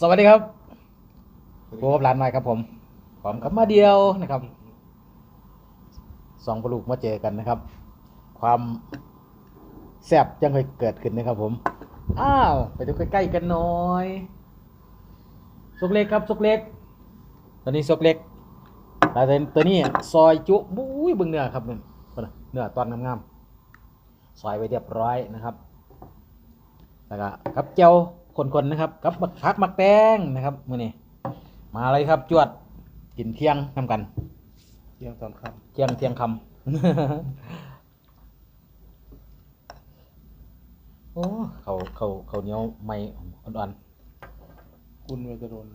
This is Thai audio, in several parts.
สวัสดีครับโบกับร้านใหม่ครับผมผมกับมาเดียวนะครับสองปลูกมาเจอกันนะครับ ความแซ่บยังเคยเกิดขึ้นนะครับผม อ้าว ไปดูใกล้ๆกันหน่อยสุกเล็กครับสุกเล็กตัวนี้สุกเล็กแล้วตัวนี้ซอยจุบุ้ยเบึงเนื้อครับเนี่ยเนื้อตอนงามๆซอยไว้เรียบร้อยนะครับแล้วก็กับเจียว คนๆนะครับ กับบักพักมักแตงนะครับมื้อนี้มาเลยครับ จวดกินเที่ยงทำกันเที่ยงตอนค่เที่ยงเที่ยงคำโอ้เขาเขาเขาเหนียวไม่อ่อนำคุณเวจะโดน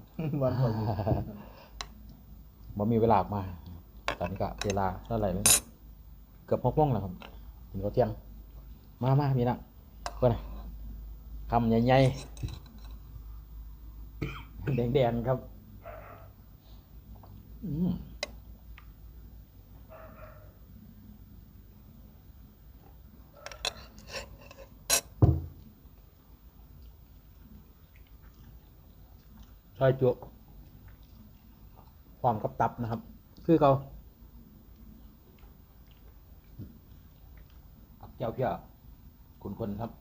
วันก่อนอยู่ๆบ่มีเวลาออกมา ตอนนี้ก็เวลาเท่าไหร่แล้วเนี่ยเกือบหกโมงแล้วครับกินข้าวเที่ยง มามามีนะเพื่อน คำใหญ่ๆแดงๆครับ อืมซอยจุความกับตับนะครับ คือเขาเจ้าเพี้ยคุณคนครับ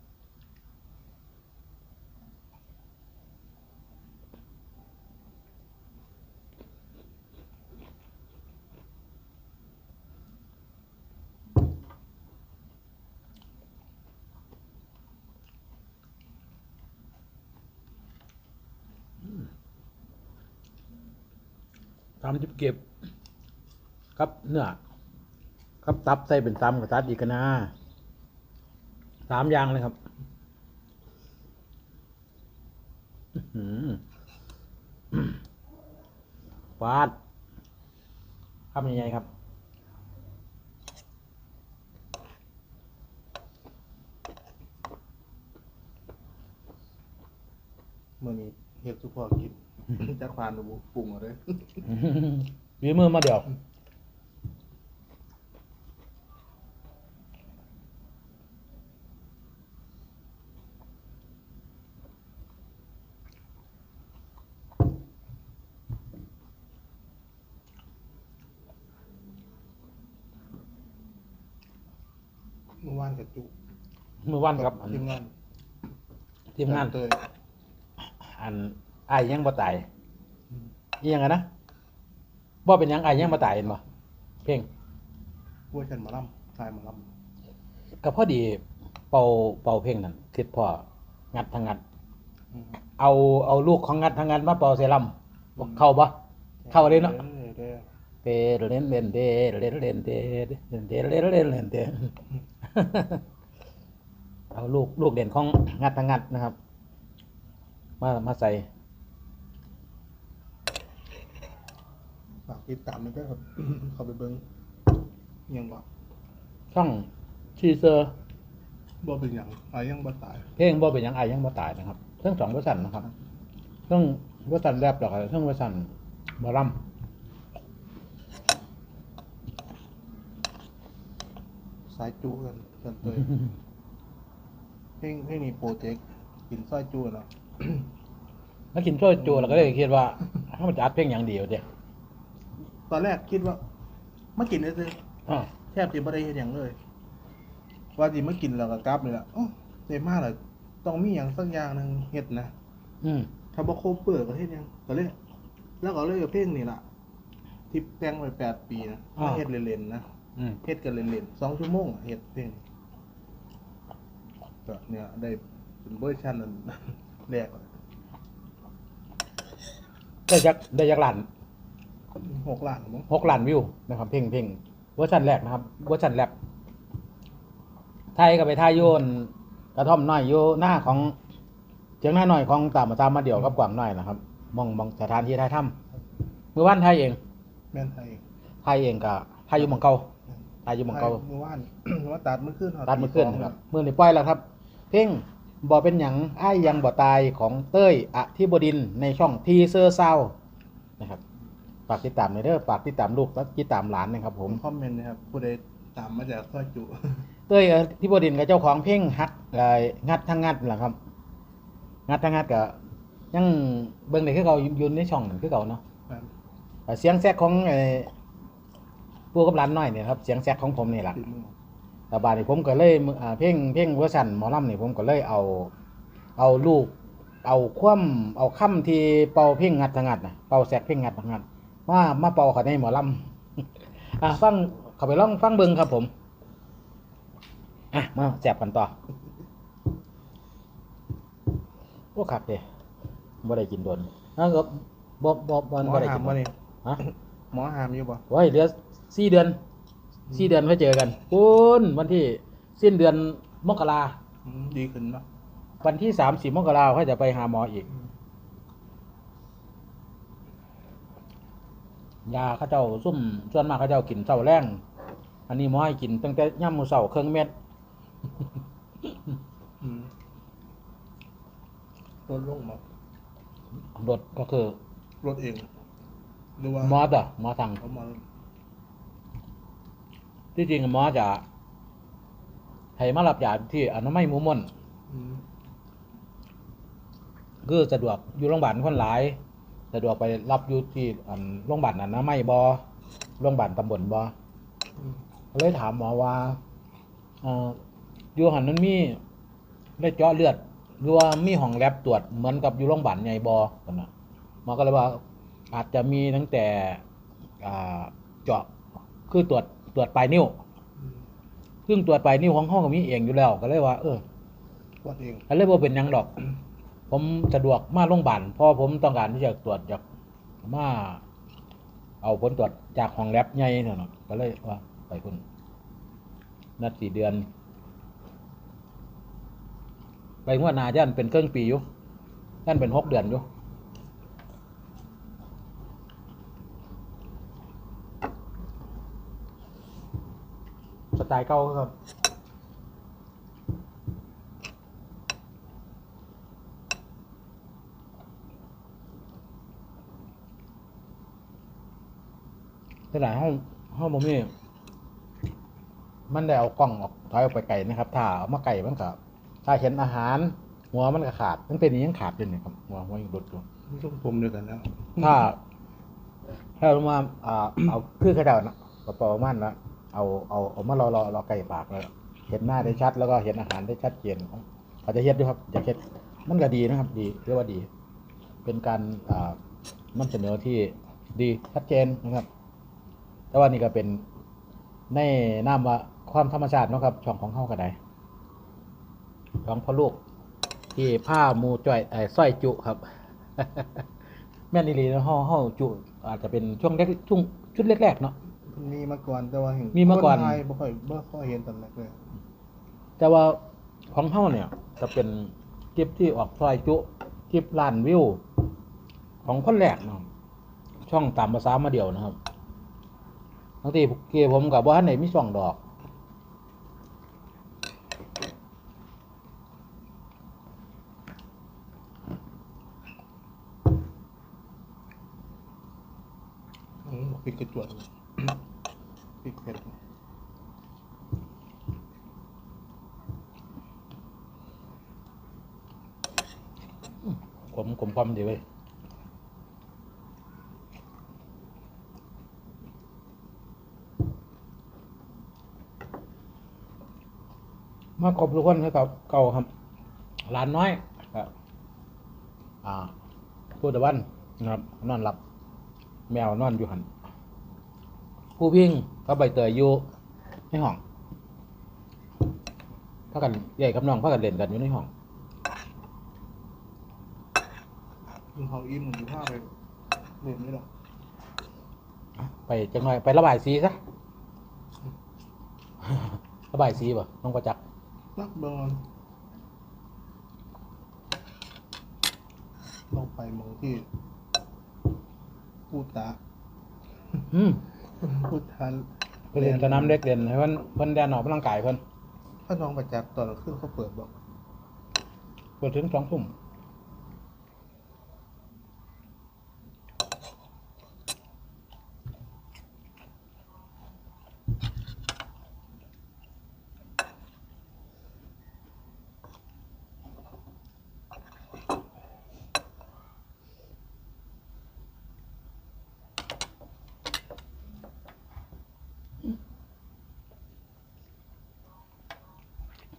ทำจิบเก็บ ครับเนื้อครับตับใส่เป็นตำกับตัดอีกนะสามอย่างเลยครับฟาดทำยังไงครับเมื่อนี้ เฮ็ดสุพอกิน จักควานดูปรุงเอาเลยยืมมือมาเดี๋ยวเมื่อวานกับจุมือวันครับอันทีมงานทีมงานเตย อันไอ้ายยังบ่ตายนี่ยังไงนะบ่เป็นหยังไอ้ายยังบ่ตายเห็นบ่เพ่งพวกฉันหมาล่ำทายหมาล่ก็พอดีเป่าเป่าเพ่งนั่นคิดพ่องัดทางงัดำอืมเอาเอาลูกของงัดทางงัดมาเป่าเซรั่มบอกเข้าบ่เข้าเลยเนาะเด้อเตเล่นเล่นเตเล่นเล่นเตเล่นเตเล่นเล่นเล่นเตเอาลูกลูกเด่นของงัดทางงัดนะครับ มามาใส่ฝากติดตามด้วยครับ เขาไปเบิ้งยังบ่ช่องชีเซอร์ บ่เป็นหยังอายังบ่ตายเพลงบ่เป็นหยังไอายยังบ่ตายนะครับเรื่องสองเวอร์ชันนะครับเรื่องเวอร์ชันแรปหรอกเรื่องเวอร์ชันบอลลัมสายจุกันกันเตยเพลงเพลงนี้โปรเจกต์กินซอยจุเนาะ แล้วกินช่วยจูเราก็เลยคิดว่าถ้ามันจะอัดเพลงอย่างเดียวเดียวตอนแรกคิดว่ามากินได้เลยอ่าแทบจะไม่ได้เห็นอย่างเลย ว่าสิมากินแล้วก็กลับเลยล่ะโอ้เต็มมากเลยต้องมีอย่างสักอย่างหนึ่งเฮ็ดนะอืมถ้าบ่ครบเปิดก็เฮ็ดหยังก็เลยแล้วก็เลยเอาเพลงนี่ล่ะที่แต่งไว้แปดปีนะมาเฮ็ดเล่นๆนะอืมเฮ็ดกันเล่นๆสองชั่วโมงอะเฮ็ดเพลงก็เนี่ยได้เป็นเวอร์ชันนั้นแรก ได้ยักได้ยักล้านหกล้านมั้งหกล้านวิวนะครับ เพลงเพลงเวอร์ชันแรกนะครับเวอร์ชันแรปไทยก็ไปท่ายโยนกระท่อมน้อยโยหน้าของเจียงหน้าหน่อยของตามมาตามมาเดี่ยวกับกวางน้อยนะครับ มองมองสถานที่ไทยถ้ำเมื่อวานไทยเองแม่นไทยไทยเองก็ไทยอยู่หมองเก่าไทยอยู่หมองเก่าเมื่อวานว่าตัดมื้อคืนตัดมือขึ้นนะครับมือนี่ปล่อยแล้วครับ เพลง บ่เป็นหยังอ้ายยังบ่ตายของเต้ยอธิบดินทร์ในช่องทีเซอร์ซาวนะครับฝากติดตามในอยเด้อฝากติดตามลูกและติดตามหลานนะครับ ผผมมคอมเมนต์นะครับผู้ใดตามมาจากซอยจุ เต้ยอธิบดินทร์กับเจ้าของเพลงฮักเอ่องัดทั้งงัดแหละครับ งัดทั้งงัดกับยังเบิ่งได้คือเก่าอยู่ในช่องนั่นคือเก่าเนาะแม่นแต่เสียงแซกของไอ้ปู่กับหลานน้อยเนี่ยครับ เสียงแซกของผมนี่ล่ะฝีมือ แต่บาดนี้ผมก็เลยอ่าเพลงเพลงเวอร์ชันหมอลำนี่ผมก็เลยเอา เอาลูก เอาคว่ำเอาค่ำที่เป่าเพลงงัดทงัดนะเป่าแซกเพลงงัดทงัดมามาเป่าเขาในหมอลำอะฟังเขาไปลองฟังเบิ่งครับผมอะมาแจบกันต่อโอ้คักเด้บ่ได้กินโดนนั่นก็บ่บ่บ่หมอบ่ได้หากิมนโดบ่นนี่ฮะหมอหามอยู่บ่โอ้ยเหลือสี่เดือน สี่เดือนไว้เจอกันคุณวันที่สิ้นเดือนมกราอืมดีขึ้นเนาะวันที่สามสี่มกราเขาจะไปหาหมออีก ยาเขาเจ้าซุ่มส่วนมากเขาเจ้ากินเช้าแรงอันนี้หมอให้กินตั้งแต่ย่ำมือเสาเครื่องเม็ด อืมลดลงบ่รถก็คือลดเองหรือว่าหมอต่อหมอทางเขามา ที่จริงหมอจะให้มารับยาที่อนามัยหมูม่นอืมคือสะดวกอยู่โรงพยาบาลคนหลายสะดวกไปรับอยู่ที่อันโรงพยาบาลอนามัยบอโรงพยาบาลตำบลบออืมก็เลยถามหมอว่าเอ่ออยู่หันนั้นมีได้เจาะเลือดหรือว่ามีห้องแลบตรวจเหมือนกับอยู่โรงพยาบาลใหญ่บอกันนะหมอก็เลยว่าอาจจะมีตั้งแต่อ่าเจาะคือตรวจ ตรวจปลายนิ้วอืมซึ่งตรวจปลายนิ้วของห้องก็มีเองอยู่แล้ว ก็เลยว่า เออวัดเองก็เลยว่าเป็นหยังดอก ผมสะดวกมาโรงพยาบาลเพราะผมต้องการที่จะตรวจจากมาเอาผลตรวจจากห้องแลบใหญ่เนี่ยเนาะก็เลยว่า ไปคุณนัดสี่เดือน ไปงวดหนาย่านเป็นเครื่องปีอยู่ย่านเป็นหกเดือนอยู่ ไตล์เก่าครับขนาดห้องห้องบ่มีมันได้เอากล้องออกถอยออกไปไกลนะครับ ถ้าเอามาไกลมันก็ถ้าเห็นอาหาร หัวมันก็ขาดตั้งแต่นี้ยังขาดอยู่นี่ครับหัวหัวยังหลุดอยู่ไม่ต้องผมเดียวกันแล้วถ้าถ้าลงมาอ่าเอาคือเขาเดานะกระเป๋ามันแล้ว เอาเอาเอามารอรอรอไก่ปากแล้วเห็นหน้าได้ชัดแล้วก็เห็นอาหารได้ชัดเจนเขาจะเฮ็ดด้วยครับจะเฮ็ดมันก็ดีนะครับ ดีเรียกว่าดี เป็นการอ่านำเสนอที่ดีชัดเจนนะครับ แต่ว่านี่ก็เป็นในนามว่าความธรรมชาตินะครับ ช่องของเข้ากันได้ช่องพ่อลูกที่ผ้ามูจ่อยไอ้สร้อยจุครับ แม่นอีลีนะห่อห่อจุ อาจจะเป็นช่วงแรกช่วงชุดแรกๆเนาะ มีมาก่อนแต่ว่าเห็นมีมาก่อน คไทยบ่ค่อยบ่ค่อยเห็นตอนแรกเลยแต่ว่าของเฮาเนี่ยจะเป็นคลิปที่ออกซอยจุคลิปล้านวิว ของคนแรกเนาะช่องตามภาษามาเดียวนะครับบางทีเกผมกับว่าไหนมีช่องดอก อืมปิดกระจวดเลย ปิดเผ็ดผมผมความดีเว้ยมาขอบทุกคนให้กับเก่าครับหลานน้อยครับอ่าพูดตะวันนะครับนอนหลับ แมวนอนอยู่หัน ผู้พิงก็ใบเตยอยู่ในห้องพากันใหญ่กับน้องพากันเล่นกันอยู่ในห้องมึงเขาอิ่มมึงอยู่ผ้าไปเล่นไม่หรอกไปจังหน่อยไประบายสีซะ ระบายสีป่ะน้องประจักษ์นักเบิร์นลงไปมองที่พูดตาอืม พูดทันไปเรียนสนามเด็กเรียนให้เพิ่นเพิ่นแดนออกกำลังกายเพิ่นถ้าน้องประจักษ์ตอนเราขึ้นเขาเปิดบอกเปิดถึงสองทุ่ม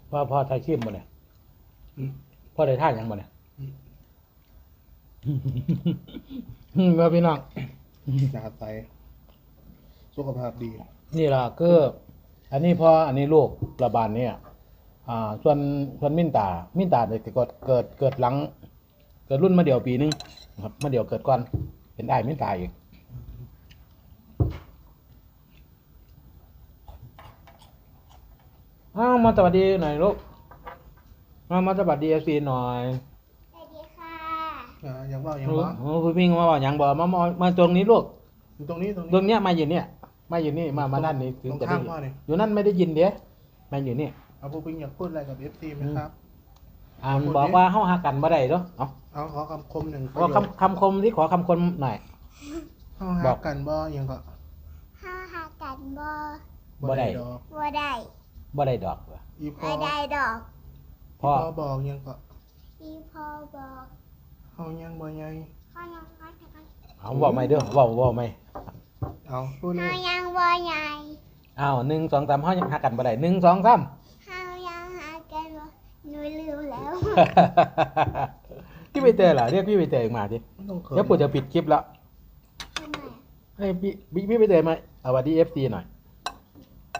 พ่อพ่อไทยชิมบ่เนี่ยอืมพ่อได้ท่านยังบ่เนี่ยอืมอืมว่าพี่น้องหนาใสสุขภาพดี นี่ล่ะคืออันนี้พออันนี้ลูกระบาดเนี่ยอ่า ส่วนส่วนมินตา มินตาเนี่ยเกิดเกิดเกิดหลัง เกิดรุ่นมาเดียวปีหนึงนะครับมาเดียวเกิดก่อนเป็นได้มินตาอีก อ้าวมาสวัสดีหน่อยลูกมามาสวัสดีเอฟซีหน่อยสวัสดีค่ะอ่าอยากว่าอย่างโอ้ว่าโหคุณพิงมาบอกอย่างบอกมามามาตรงนี้ลูกอยู่ตรงนี้ตรงตรนี้งเนี้ยมาอยู่เนี่ย มาอยู่นี่มามาด้านนี้ถึงตรงจะได้ข้างยินพ่อเนี่ยอยู่นั่นไม่ได้ยินเด้มาอยู่นี่เอาปูปิงอยากพูดอะไรกับเอฟซีไหมครับ อ่าพูดดิบอกว่าเฮาหากันบ่ได้เนาะเอาเอาขอคำคมหนึ่งประขอโยคคำคำคมที่ขอคำคมหน่อย เข้าบหาอก กันบ่ยังก็ห้าหากันบ่บ่ได้ดอกบ่ได้ บ่ได้ดอกว่ะอีพอบ่ได้ดอก พ่อพ่อบอกยังก็พี่พ่อบอกเฮายังบ่ใหญ่ข้ายังข้ายังเอาบอกไม่เด้อบอกบอกไม่เอาพูดเลข้ายยังบ่ใหญ่อ้าวหนึ่งสองสามเฮายังหากันบ่ได้หนึ่งสองสาม ข้ายังหากันบ่หนูลืมแล้ว พี่ใบเตยเหรอเรียกพี่ใบเตยมาดิไม่ต้องเขินเดี๋ยวปู่จะปิดคลิปแล้วทำไมให้พี่พี่พี่ใบเตยมาเอาสวัสดีเอฟซีหน่อย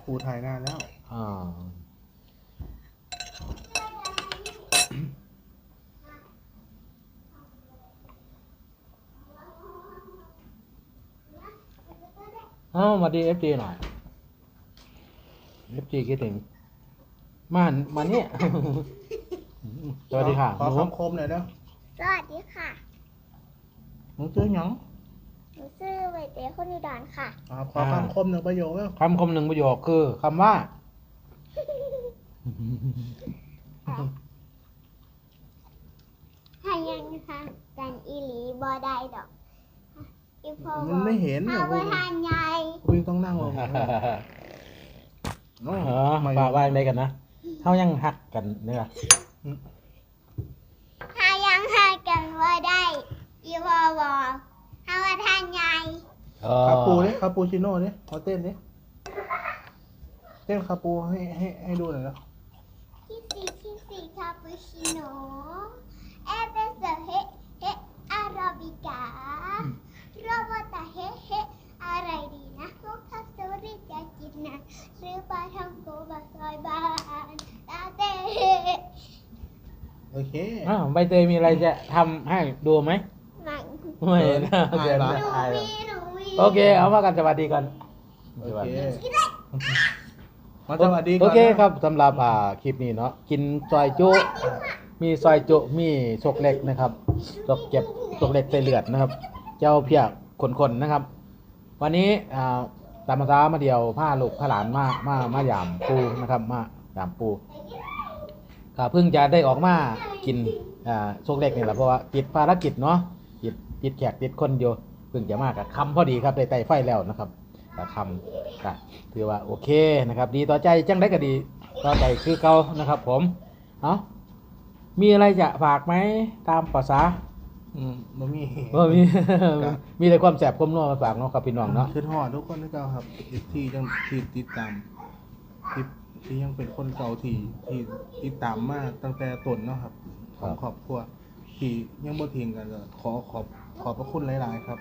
ปู่ถ่ายหน้าแล้ว อ่าเอาสวัสดีเอฟซีหน่อยเอฟซีคิดถึงมามาเนี่ยสวัสดีค่ะขอหนูคำคมหน่อยเด้อสวัสดีค่ะหนูชื่อหยังหนูชื่อใบเตยคนอุดรค่ะอ่าขอคำคมหนึ่งประโยคแล้วคำคมหนึ่งประโยคคือคำว่า ข้ายังหากันอีหลีบ่ได้ดอกอีพ่อบอกมันไม่เห็นข้าอะบ่ปู่ทานใหญ่ปู่ปิงต้องนั่งลงเออป่าว่าอะไรกันนะเท่ายังหักกันเนี่ยข้ายังหากันบ่ได้อีพ่อบอกข้าบ่ทานใหญ่เอคาปูอดิคาปูชิโน่ดิขอเต้นดิเต้นคาปูให้ให้ให้ดูหน่อยนะที่สี่ที่สี่ คาปูชิโน่เอเปเซเฮเฮอาราบิกาโรบอตาเฮเฮอะไรดีนะพวกทักสริจะกินนะหรือปลาทำโกบะซอยบ้านตาเต้โอเคอ้าวใบเตยมีอะไรจะทำให้ดูไหมมันไม่นะอายเดี๋ยวเหรอนะหนูอายเหรอมีหนูมีโอเค เอามากันสวัสดีกันโอสวัสเคดี มาสวัสดีก่นโอเคนะครับสำหรับอ่าคลิปนี้เนาะกินซอยจุ มีซอยจุมีชกเล็กนะครับชกเก็บชกเล็กใส่เลือดนะครับเจ้าเพียกคน ๆ นะครับ วันนี้อ่าตามภาษามาเดียวผ้าลูกผ้าหลานมามามาหยามปูนะครับมาหยามปูก็เพิ่งจะได้ออกมากินอ่าชกเล็กนี่แหละเพราะว่าติดภารกิจเนาะติดติดแขกติดคนอยู่เพิ่งจะมากับคำพอดีครับได้ไต่ไฟแล้วนะครับ กับคำก็ถือว่าโอเคนะครับ ดีต่อใจจังได้ก็ดีต่อใจคือเก่านะครับ ผมเอามีอะไรจะฝากไหมตามภาษาอืมบ่มีว่ามีครับมีแต่ความแสบความนัวมาฝากเนาะกับพี่น้องเนาะคือหอดทุกคนที่เก่าครับที่ยังที่ติดตามที่ที่ยังเป็นคนเก่าที่ที่ติดตามมาตั้งแต่ต้นเนาะครับ ของครอบครัวที่ยังบ่ทิ้งกันเลยขอขอบขอบพระคุณหลาย ๆ ครับ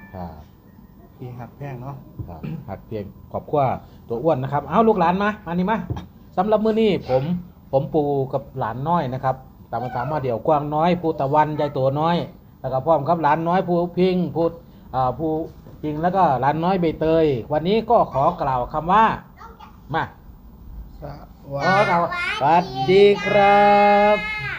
ครับที่หักแพงเนาะครับหักเพียงขอบขั้วตัวอ้วนนะครับ เอาลูกหลานมามานี่มาสำหรับมื้อนี้ผมผมปูกับหลานน้อยนะครับ ตามภาษามาเดี่ยวกว้างน้อยปูตะวันยายตัวน้อย แล้วก็พร้อมครับหลานน้อยภูพิงพูดอ่าภูพิงแล้วก็หลานน้อยใบเตย วันนี้ก็ขอกล่าวคำว่า มาสขอกล่าวสวัสดีครับ ค่ะ